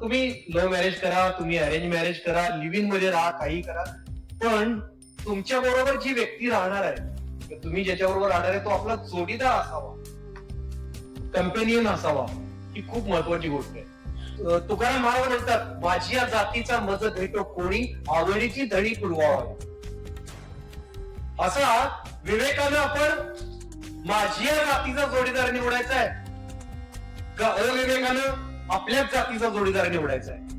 तुम्ही love marriage करा तुम्ही अरेंज मॅरेज करा लिव्हिंगमध्ये राहा काही करा. पण तुमच्या बरोबर जी व्यक्ती राहणार आहे तुम्ही ज्याच्याबरोबर राहणार आहे तो आपला जोडीदार असावा. कंपेनियन असावा. ही खूप महत्वाची गोष्ट आहे. तुकाराम महाराज म्हणतात माझी या जातीचा मज भेटो कोणी आवडीची धडी पुरवावा. असा विवेकानं आपण माझी या जातीचा जोडीदार निवडायचा आहे. का अविवेकानं? आपल्याच जातीचा जोडीदार निवडायचा आहे.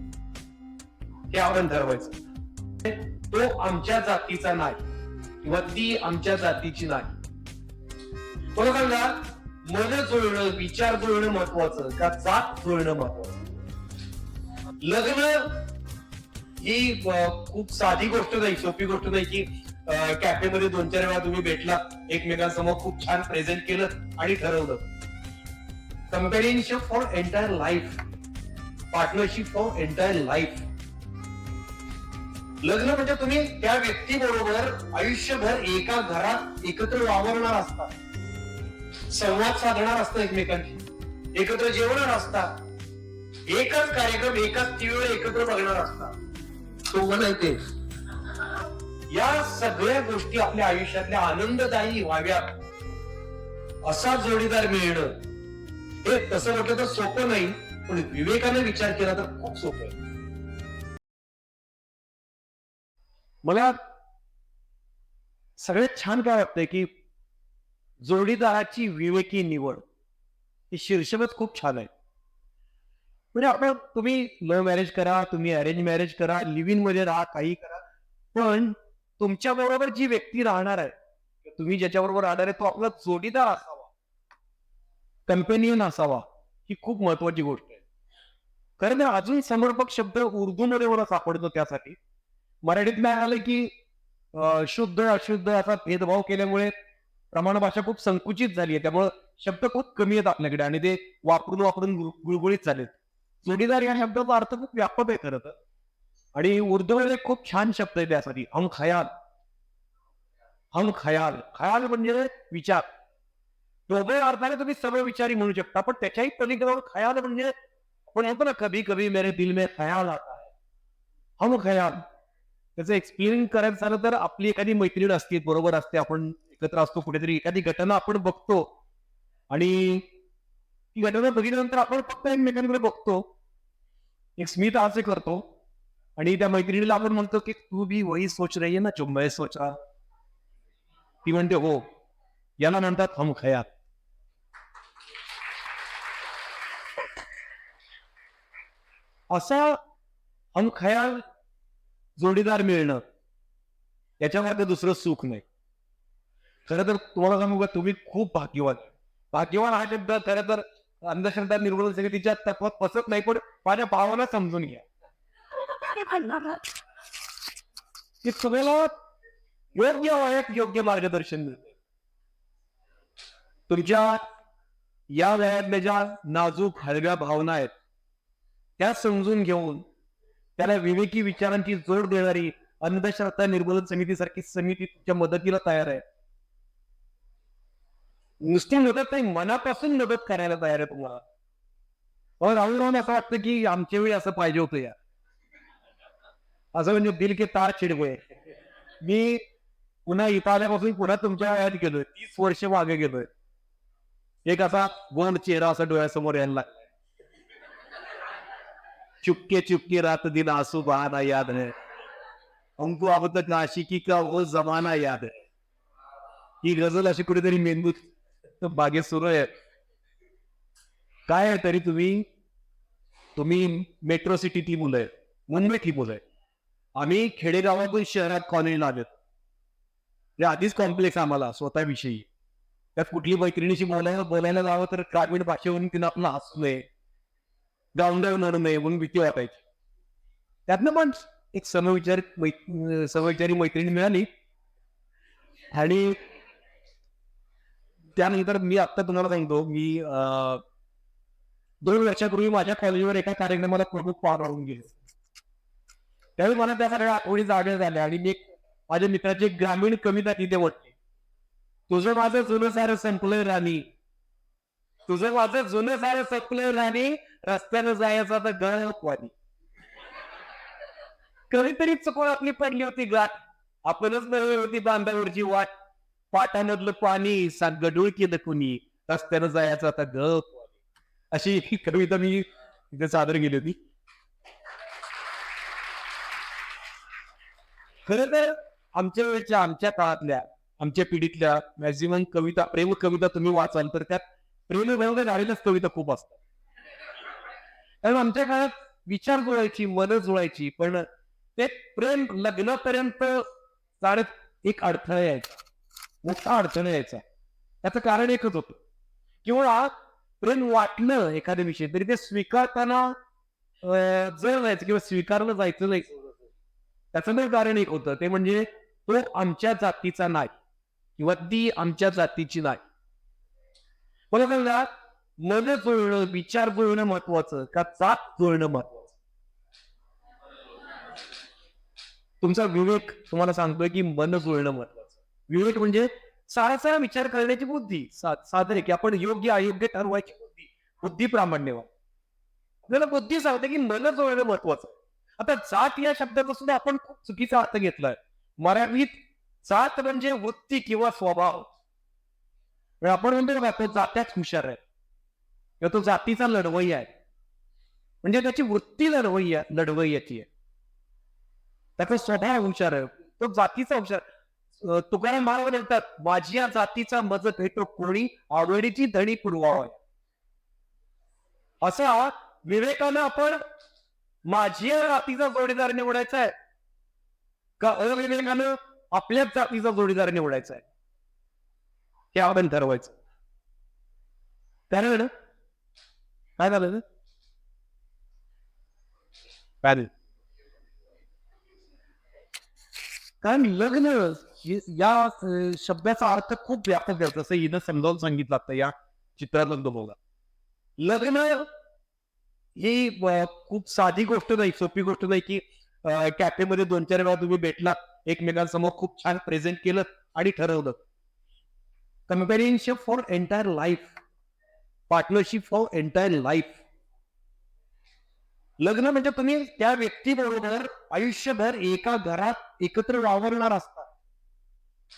हे आपण ठरवायचं. म्हणजे तो आमच्या जातीचा नाही किंवा ती आमच्या जातीची नाही. मला सांगा मन जुळणं विचार जुळणं महत्वाचं का जात जुळणं महत्वाचं लग्न ही खूप साधी गोष्ट नाही सोपी गोष्ट नाही की कॅफेमध्ये दोन चार वेळा तुम्ही भेटला एकमेकांसमोर खूप छान प्रेझेंट केलं आणि ठरवलं. Companionship for entire life partnership for entire life लग्न म्हणजे तुम्ही त्या व्यक्तीबरोबर आयुष्यभर एका घरात एकत्र वावरणार असता. संवाद साधणार असता एकमेकांशी. एकत्र जेवणार असता. एकच कार्यक्रम एकाच टीव्हीवर एकत्र बघणार असता. तो नाही ते. या सगळ्या गोष्टी आपल्या आयुष्यातल्या आनंददायी व्हाव्यात. असा जोडीदार मिळणं हे तसं म्हटलं तर सोपं नाही पण विवेकाने विचार केला तर खूप सोपं आहे. मला सगळ्यात छान काय वाटतंय की जोडीदाराची विवेकी निवड ही शीर्षकच खूप छान आहे. म्हणजे आपण तुम्ही लव्ह मॅरेज करा तुम्ही अरेंज मॅरेज करा लिव्हिंगमध्ये राहा काही करा पण तुमच्या बरोबर जी व्यक्ती राहणार आहे तुम्ही ज्याच्याबरोबर राहणार आहे तो आपला जोडीदार असावा. कंपेनियन असावा ही खूप महत्वाची गोष्ट आहे. कारण अजून समर्पक शब्द उर्दूमध्ये मला सापडतो त्यासाठी. मराठीत नाही आलं की शुद्ध अशुद्ध असा भेदभाव केल्यामुळे प्रमाण भाषा खूप संकुचित झाली आहे. त्यामुळे शब्द खूप कमी आहेत आपल्याकडे आणि ते वापरून वापरून गुळ- गुळगुळीत झालेत जोडीदार या शब्दाचा अर्थ खूप व्यापक आहे खरं तर. आणि उर्दूमध्ये खूप छान शब्द आहे त्यासाठी. हम खयाल हम खयाल खयाल म्हणजे विचार. दोघे अर्थाने तुम्ही सर्व विचारी म्हणू शकता पण त्याच्याही पलीकडे खयाल म्हणजे आपण म्हणतो ना कभी कभी मेरे दिल में खयाल आता है. हो हम खयाल. त्याचं एक्सप्लेन करायचं झालं तर आपली एखादी मैत्रीण असते बरोबर असते आपण एकत्र असतो कुठेतरी एखादी घटना आपण बघतो. आणि ती घटना बघितल्यानंतर आपण फक्त एकमेकांकडे बघतो. एक स्मित असे करतो. आणि त्या मैत्रिणीला आपण म्हणतो की तू भी वही सोच रही है ना जो सोचा. ती म्हणते हो. याला म्हणतात हम खयात असा हम खयाल जोडीदार मिळणं याच्यामध्ये दुसरं सुख नाही. खरं तर तुम्हाला सांगू का तुम्ही खूप भाग्यवान. भाग्यवान हा शब्द खरं तर अंधश्रद्धा निर्मूलन सगळे तिच्या तत्वात पसत नाही पण माझ्या भावाला समजून घ्या. की सगळ्याला योग्य वयात योग्य मार्गदर्शन मिळते. तुमच्या या वयातल्या ज्या नाजूक हलव्या भावना आहेत. त्या समजून घेऊन त्याला विवेकी विचारांची जोड देणारी अंधश्रद्धा निर्मूलन समिती सारखी समिती तुमच्या मदतीला तयार आहे. नुसती मदत नाही मनापासून मदत करायला तयार आहे तुम्हाला. अहो राहुल राहून असं वाटतं की आमच्या वेळी असं पाहिजे होतं या. असं म्हणजे दिल के तार चिडवय. मी पुन्हा इथं आल्यापासून पुन्हा तुमच्या वयात गेलोय. तीस वर्ष मागे गेलोय. एक असा वन चेहरा असा डोळ्यासमोर यायला लागला. चुपके चुपके रात दिन आंसू बहाना याद है। हमको अब तक आशिकी का वो जमाना याद है। ही गजल अशी कुठेतरी मेंदूत बागेत सुरू आहे। काय आहे तरी तुम्ही तुम्ही मेट्रो सिटी ती मुलं आहे मुंबई ती मुलं आहे आम्ही खेडेगावातून शहरात कॉलेजला आलेत ते आधीच कॉम्प्लेक्स आम्हाला स्वतःविषयी. त्यात कुठली मैत्रिणीशी बोलायला बोलायला जावं तर ग्रामीण भाषेवरून तिनं आपलं हसू नये. गावंडावणार नये म्हणून भीती वाटायची त्यातनं पण एक समविचार मै- समविचारी मैत्रिणी मिळाली आणि त्यानंतर मी आत्ता तुम्हाला सांगतो मी अं, दोन वर्षापूर्वी माझ्या कॉलेजवर एका कार्यक्रमाला प्रमुख पार राहून गेले त्यावेळी मला त्या सगळ्या आठवणी जागे झाल्या आणि मी माझ्या मित्राची ग्रामीण कविता तिथे म्हटली तुझं माझं जुनं सारं संपलं राणी तुझं माझं जुनं सारं संपलं राणी रस्त्यानं जायचं आता गळवानी कधीतरी चुकून आपली पडली होती गाठ. आपणच नव्हे होती बांधावरची वाट. पाटामधलं पाणी सात गडूळ केलं कुणी. रस्त्यानं जायचं आता ग अशी ही कविता मी इथे सादर केली होती. खर तर आमच्या वेळेच्या आमच्या काळातल्या आमच्या पिढीतल्या मॅक्झिमम कविता प्रेम कविता तुम्ही वाचाल तर त्यात प्रेम विभाग झालेल्याच कविता खूप असतात कारण आमच्या काळात विचार जुळायची मन जुळायची पण ते प्रेम लग्नापर्यंत जाण्यात एक अडथळा यायचा. मोठा अडथळा यायचा. त्याचं कारण एकच होतं. किंवा प्रेम वाटलं एखाद्या विषयी तरी ते स्वीकारताना जर जायचं किंवा स्वीकारलं जायचं नाही त्याचं नाही कारण एक होतं. ते म्हणजे तो आमच्या जातीचा नाही किंवा ती आमच्या जातीची नाही. मला कळणार मन जुळणं विचार जुळणं महत्वाचं. का जात जुळणं महत्वाचं? तुमचा विवेक तुम्हाला सांगतोय की मन जुळणं महत्वाचं. विवेक म्हणजे सारा सारा विचार करण्याची बुद्धी. साधारण की आपण योग्य अयोग्य ठरवायची बुद्धी. बुद्धी प्रामाण्यवान आपल्याला बुद्धी सांगते की मन जुळणं महत्वाचं. आता जात या शब्दाचा सुद्धा आपण खूप चुकीचा अर्थ घेतलाय. मराठीत जात म्हणजे वृत्ती किंवा स्वभाव. आपण म्हणतो का तो जात्याच हुशार आहे किंवा तो जातीचा लढवई आहे म्हणजे त्याची वृत्ती लढवई आहे. याची आहे त्याचा स्वतः हुशार आहे. तो जातीचा हुशार. तुकाराम महाराज म्हणतात माझ्या जातीचा मज भेटो कोणी आवडीची धणी पुरवावा. असा विवेकानं आपण माझ्या जातीचा जोडीदार निवडायचा आहे. का अविवेकानं आपल्याच जातीचा जोडीदार निवडायचा आहे. हे आपण ठरवायचं त्यानं काय झालं काय झालं? कारण लग्न या शब्दाचा अर्थ खूप व्यापक द्यायचा जसं हिनं समजावून सांगितलं आता या चित्रातलं बघा लग्न ही खूप साधी गोष्ट नाही सोपी गोष्ट नाही की कॅफेमध्ये दोन चार वेळा तुम्ही भेटला एकमेकांसमोर खूप छान प्रेझेंट केलं आणि ठरवलं companionship for entire life partnership for entire life लग्न म्हणजे तुम्ही त्या व्यक्तीबरोबर आयुष्यभर एका घरात एकत्र वावरणार असता.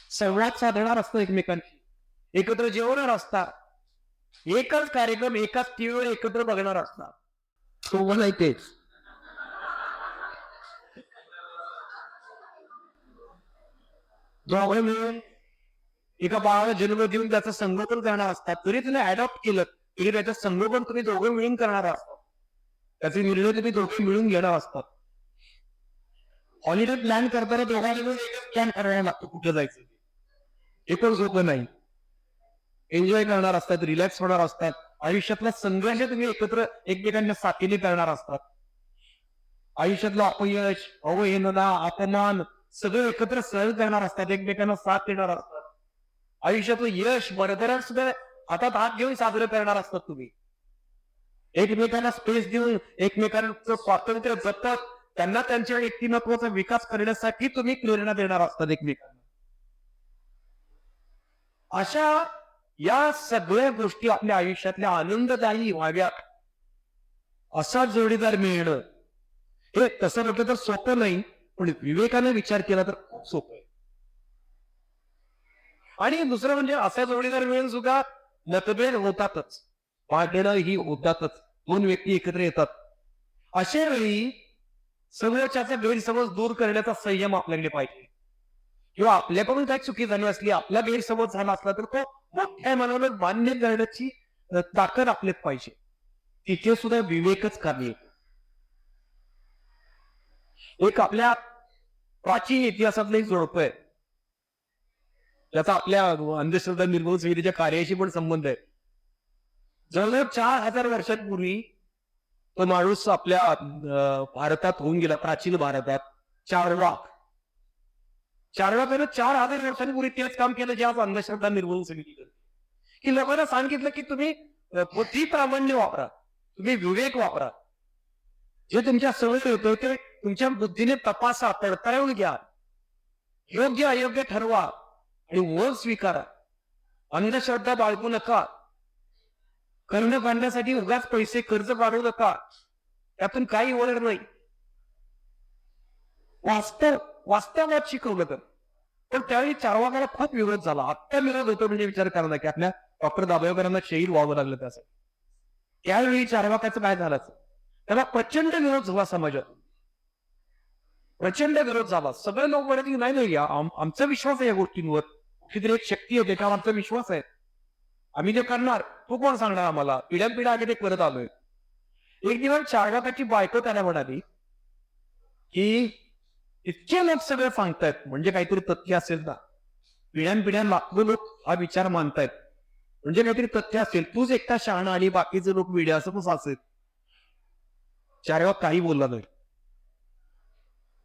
संवाद साधणार असतो एकमेकांशी. एकत्र जेवणार असता. एकच कार्यक्रम एकाच टीव्हीवर एकत्र बघणार असता. तो मला तेच मिळून एका बाळाला जन्म देऊन त्याचं संगोपन करणार असतात. तरी तुम्ही अडॉप्ट केलं. तरी त्याचं संगोपन तुम्ही दोघं मिळून करणार असतात. त्याचे निर्णय तुम्ही दोघे मिळून घेणार असतात. हॉलिडे प्लॅन करताना दोघांना प्लॅन करायला लागतो कुठं जायचं एकच होत नाही. एन्जॉय करणार असतात रिलॅक्स होणार असतात. आयुष्यातल्या संघर्ष तुम्ही एकत्र एकमेकांच्या साथीने करणार असतात. आयुष्यातलं अपयश अवहेलना अपमान सगळं एकत्र सहन करणार असतात एकमेकांना साथ देणार असतात. आयुष्यातलं यश बरदरा सुद्धा आता हात घेऊन साजरं करणार असतात तुम्ही. एकमेकांना स्पेस देऊन एकमेकांचं स्वातंत्र्य जपत त्यांना त्यांच्या व्यक्तिमत्वाचा विकास करण्यासाठी तुम्ही प्रेरणा देणार असतात एकमेकांना. अशा या सगळ्या गोष्टी आपल्या आयुष्यातल्या आनंददायी व्हाव्यात. असा जोडीदार मिळणं हे तसं म्हटलं तर सोपं नाही पण विवेकाने विचार केला तर खूप सोपं आहे. आणि दुसरं म्हणजे असा जोडीदार मिळून सुद्धा मतभेद होतातच. भांडणं ही होतातच. दोन व्यक्ती एकत्र येतात. अशा वेळी समोरच्याचा गैरसमज दूर करण्याचा संयम आपल्याकडे पाहिजे. किंवा आपल्याकडून काय चुकी झाली असली आपला गैरसमज झाला असला तर तो मोठ्या मनावर मान्य करण्याची ताकद आपल्यात पाहिजे. तिथे सुद्धा विवेकच कार्य एक आपल्या प्राचीन इतिहासातलं एक जोडप आहे. त्याचा आपल्या अंधश्रद्धा निर्मूल समितीच्या कार्याशी पण संबंध आहे. जवळजवळ चार हजार वर्षांपूर्वी तो माणूस आपल्या भारतात होऊन गेला प्राचीन भारतात चारवाक. चारवाकानं चार हजार वर्षांपूर्वी तेच काम केलं जे आज अंधश्रद्धा निर्मूलन समिती करते की लोकांना सांगितलं की तुम्ही बुद्धी प्रामाण्य वापरा तुम्ही विवेक वापरा. जे तुमच्या सवय होतं ते तुमच्या बुद्धीने तपासा पडताळून घ्या. योग्य अयोग्य ठरवा. आणि वर स्वीकारा. अंधश्रद्धा बाळगू नका. कर्ण बांधण्यासाठी उगाच पैसे कर्ज काढू नका. त्यातून काही होणार नाही. वास्तव वास्तवात शिकवलं तर. पण त्यावेळी चारवाकाला खूप विरोध झाला. आत्ता विरोध होतो म्हणजे विचार करा की आपल्या डॉक्टर दाभोळकरांना शहीद व्हावं लागलं त्यासाठी त्यावेळी चारवाकाचं काय झालं त्याला प्रचंड विरोध झाला समाजात. प्रचंड विरोध झाला. सगळे लोक म्हणत की नाही नाही आम- आमचा विश्वास आहे या गोष्टींवर. कुठेतरी एक शक्ती होते त्यावर आमचा विश्वास आहे. आम्ही जे करणार तो कोण सांगणार आम्हाला? पिढ्यान पिढ्या आम्ही ते करत आलोय. एक दिवस चारवाकाची बायको त्याला म्हणाली की इतके लोक सगळे सांगतायत म्हणजे काहीतरी तथ्य असेल ना. पिढ्यान पिढ्यान लाखो लोक हा विचार मानतायत म्हणजे काहीतरी तथ्य असेल. तूच एकटा शहाणा आणि बाकीचे लोक विड्या असं कसं असेल. चारवा काही बोलला नाही.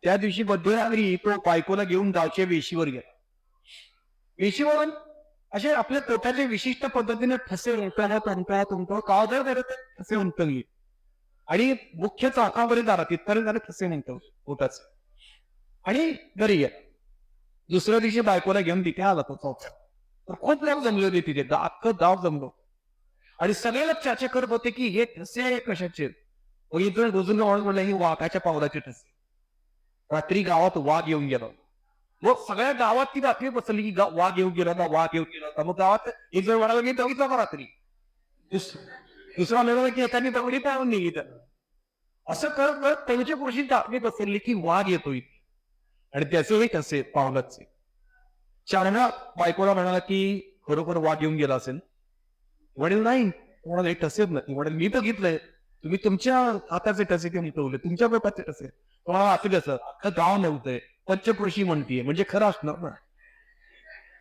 त्या दिवशी मध्यरात्री तो बायकोला घेऊन गावच्या वेशीवर गेला. वेशीवरून असे आपल्या पोटाचे विशिष्ट पद्धतीने ठसे उंटल्या तंटल्या तुमचं कावदर करत ठसे उंटली आणि मुख्य चाकापर्यंत आला तिथपर्यंत त्याला ठसे निघतो पोटाच आणि घरी गेला दुसऱ्या दिवशी बायकोला घेऊन तिथे आला तो चौथा. तर खूप लोक जमले होते तिथे. अख्खं गाव जमलो. आणि सगळ्याला चर्चा करत होते की हे ठसे आहे कशाचे? मग इथून रुजून म्हणलं ही वाघाच्या पावलाचे ठसे. रात्री गावात वाघ येऊन गेला. मग सगळ्या गावात ती बातमी बसली की वाघ येऊन गेला होता वाघ येऊ गेला होता. मग गावात एक जण म्हणाला मी बघितला का रात्री? दुसरा म्हणाला की त्यांनी दगडी पाहून तर असं करत करत त्यांच्या पुरुषी दाखवी पसरली की वाघ येतोय आणि त्याचंही कसे? पावलाचे. चारणा बायकोला म्हणाला की खरोखर वाघ येऊन गेला असेल. वडील नाही कोणाला एक टसेच नाही. वडील मी तर घेतलंय. तुम्ही तुमच्या हाताचे टसे ते मिटवले तुमच्या पेपाचे टसे तुम्हाला असं कसं अख्खं गाव नव्हतंय पंचकृषी म्हणतीये म्हणजे खरं असणार ना.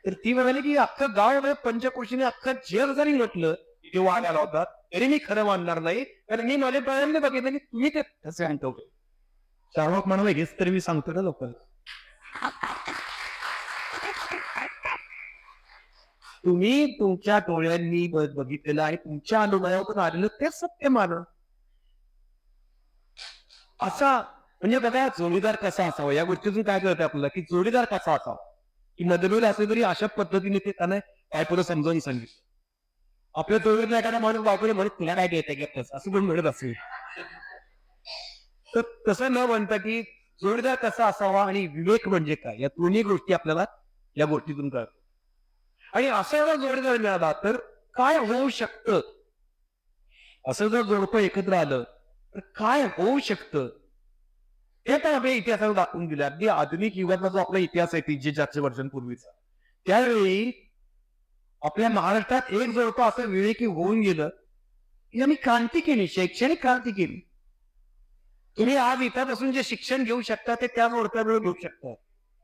तर ती म्हणाली की अख्खं गाव म्हणजे पंचकृषीने अख्खं जग जरी म्हटलं ते वाघ आला होता तरी मी खरं मानणार नाही. कारण मी माझ्या डोळ्यांनी बघितलं की तुम्ही ते तसे आणतो चार्वक म्हणाले हेच तरी मी सांगतो ना लोकांना. तुम्ही तुमच्या डोळ्यांनी ब- बघितलेलं आहे तुमच्या अनुभवातून आलेलं ते सत्य मान. असा म्हणजे बघा जोडीदार कसा असावा? या गोष्टीतून काय कळतं आपल्याला की जोडीदार कसा असावा? की नदरवेल असले तरी अशा पद्धतीने ते त्याने काय पुढे समजावून सांगितलं. आपल्या जोडीदार एखादा माणूस वापरले म्हणत तुला काय घेता घेत असं पण म्हणत असेल. तर तसं न म्हणता की जोडीदार कसा असावा आणि विवेक म्हणजे काय? या दोन्ही गोष्टी आपल्याला या गोष्टीतून कळतात. आणि असा जर जोडीदार मिळाला तर काय होऊ शकतं? असं जर जोडपं एकत्र आलं तर काय होऊ शकतं? हे तर आपल्या इतिहासाला दाखवून दिलं अगदी आधुनिक युगातला जो आपला इतिहास आहे तीनशे चारशे वर्षांपूर्वीचा. त्यावेळी आपल्या महाराष्ट्रात एक जवळपास असं विवेकी होऊन गेलं. की आम्ही क्रांती केली शैक्षणिक क्रांती केली. तुम्ही आज इथं बसून जे शिक्षण घेऊ शकता ते त्याच जोडप्यामुळे घेऊ शकता.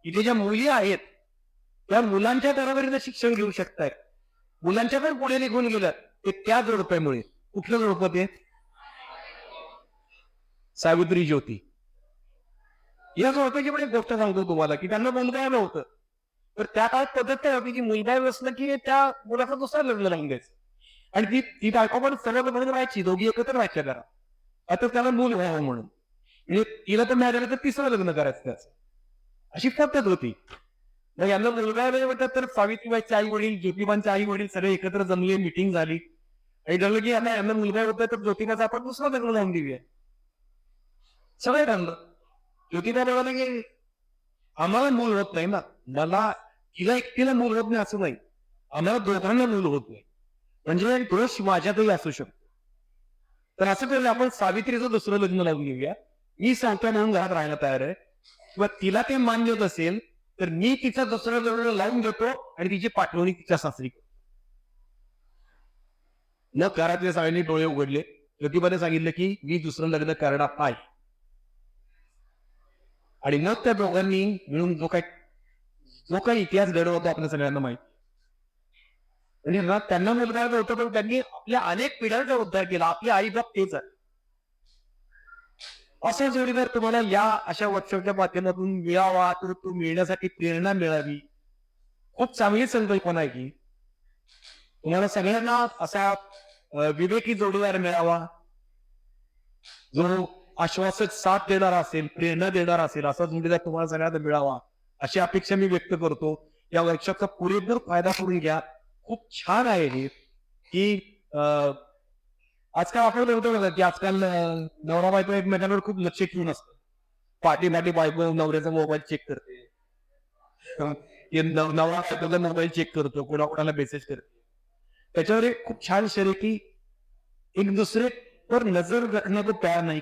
इथे ज्या मुली आहेत त्या मुलांच्या दरावरील शिक्षण घेऊ शकताय मुलांच्या पण पुढे निघून गेलं ते त्या जोडप्यामुळे. कुठलं जोडपं ते? सावित्री ज्योती. या जोडप्याची पण एक गोष्ट सांगतो तुम्हाला की त्यांना मुलगा नव्हतं तर त्या काळात पद्धत काय होती की मुलगा असलं की त्या मुलाचं दुसरं लग्न लावून द्यायचं आणि ती ती बायको पण सगळ्या लग्न राहायची दोघी एकत्र राहायच्या घरा आता त्याला मूल व्हावं म्हणून. म्हणजे तिला तर नाही झालं तर तिसरं लग्न करायचं त्याचं. अशी पद्धत होती. मग यांना मुलगा नाही म्हणतात तर सावित्रीबाईचे आई वडील ज्योतिबांचे आई वडील सगळे एकत्र जमले मिटिंग झाली. आणि ठरलं की यांना यांना मुलगा होता तर ज्योतिबाचं आपण दुसरं लग्न लावून देऊया. सगळे ठरलं ज्योतिबा म्हणाले की आम्हाला मूल होत नाही ना. मला तिला एकटीला मूल होत नाही असं नाही. आम्हाला दोघांना मूल होत नाही. म्हणजे दोष माझ्यातही असू शकतो. तर असं करून आपण सावित्रीचं दुसरं लग्न लावून घेऊया. मी सांगतोय म्हणून घरात राहायला तयार आहे. किंवा तिला ते मान्य होत असेल तर मी तिचा दुसरं लग्न लावून घेतो आणि तिची पाठवणी तिच्या सासरी न घरातल्या सगळ्यांनी डोळे उघडले. ज्योतिबाने सांगितलं की मी दुसरं लग्न करणार आहे आणि मग त्या दोघांनी मिळून जो काही जो काही इतिहास घडवतो आपल्या सगळ्यांना माहिती. म्हणजे ना त्यांना मुलगा होतं पण त्यांनी आपल्या अनेक पिढ्यांचा उद्धार केला. आपले आई बाप तेच आहे. असे जोडीदार तुम्हाला या अशा वर्कशॉपच्या माध्यमातून मिळावा तर तो मिळण्यासाठी प्रेरणा मिळावी. खूप चांगली संकल्पना आहे की तुम्हाला सगळ्यांना असा विवेकी जोडीदार मिळावा. जो आश्वासक साथ देणार असेल प्रेरणा देणार असेल असा जोडीदार तुम्हाला सगळ्यांना मिळावा. अशी अपेक्षा मी व्यक्त करतो. या वर्कशॉपचा पुरेपूर फायदा करून घ्या. खूप छान आहे हे. की अं, आजकाल आपल्याला होतं बघा की आजकाल नवरा बायको एकमेकांवर खूप लक्ष ठेवून असतं पाठी पाठी बायको नवऱ्याचा मोबाईल चेक करते. नवरा बायकोचा मोबाईल चेक करतो कोणा कोणाला मेसेज करते. त्याच्यावर एक खूप छान शरीर की एक दुसरे पर नजर रखना तो प्यार नहीं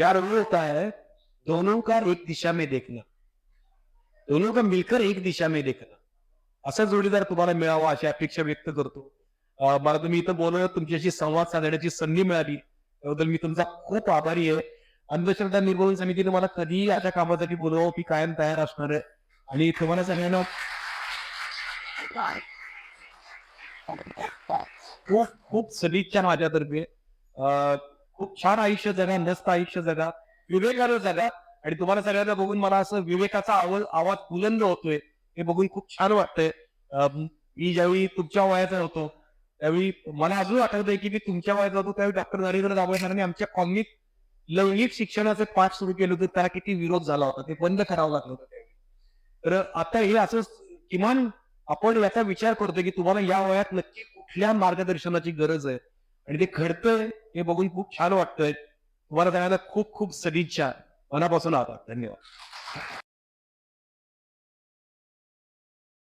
प्यार होता है दोनों का एक दिशा में देखना। दोनों का मिलकर एक दिशा में देखना। असा जोडीदार तुम्हाला मिळावा अशी अपेक्षा व्यक्त करतो. मला तुम्ही इथं बोलवलं तुमच्याशी संवाद साधण्याची संधी मिळाली. त्याबद्दल मी तुमचा खूप आभारी आहे. अंधश्रद्धा निर्मूलन समितीने मला कधीही अशा कामासाठी बोलवावं की कायम तयार असणार आहे. आणि तुम्हाला सगळ्यांना खूप खूप सदिच्छा माझ्यातर्फे. अं, खूप छान आयुष्य जगा नसत आयुष्य जगा विवेकानं जगा. आणि तुम्हाला सगळ्यांना बघून मला असं विवेकाचा आवाज आवाज बुलंद होतोय. हे बघून खूप छान वाटतंय. मी ज्यावेळी तुमच्या वयाचा होतो त्यावेळी मला अजून आठवतंय की मी तुमच्या वयाचा होतो त्यावेळी डॉक्टर नरेंद्र दाभोळे सरांनी आमच्या कॉलनीत लैंगिक शिक्षणाचे पाठ सुरू केले होते. त्याला किती विरोध झाला होता ते बंद करावं लागलं होतं त्यावेळी. तर आता हे असं किमान आपण याचा विचार करतो की तुम्हाला या वयात नक्की कुठल्या मार्गदर्शनाची गरज आहे? आणि ते घडतंय हे बघून खूप छान वाटतंय. तुम्हाला सगळ्यांना खूप खूप सदिच्छा. मनापासून आभार. धन्यवाद.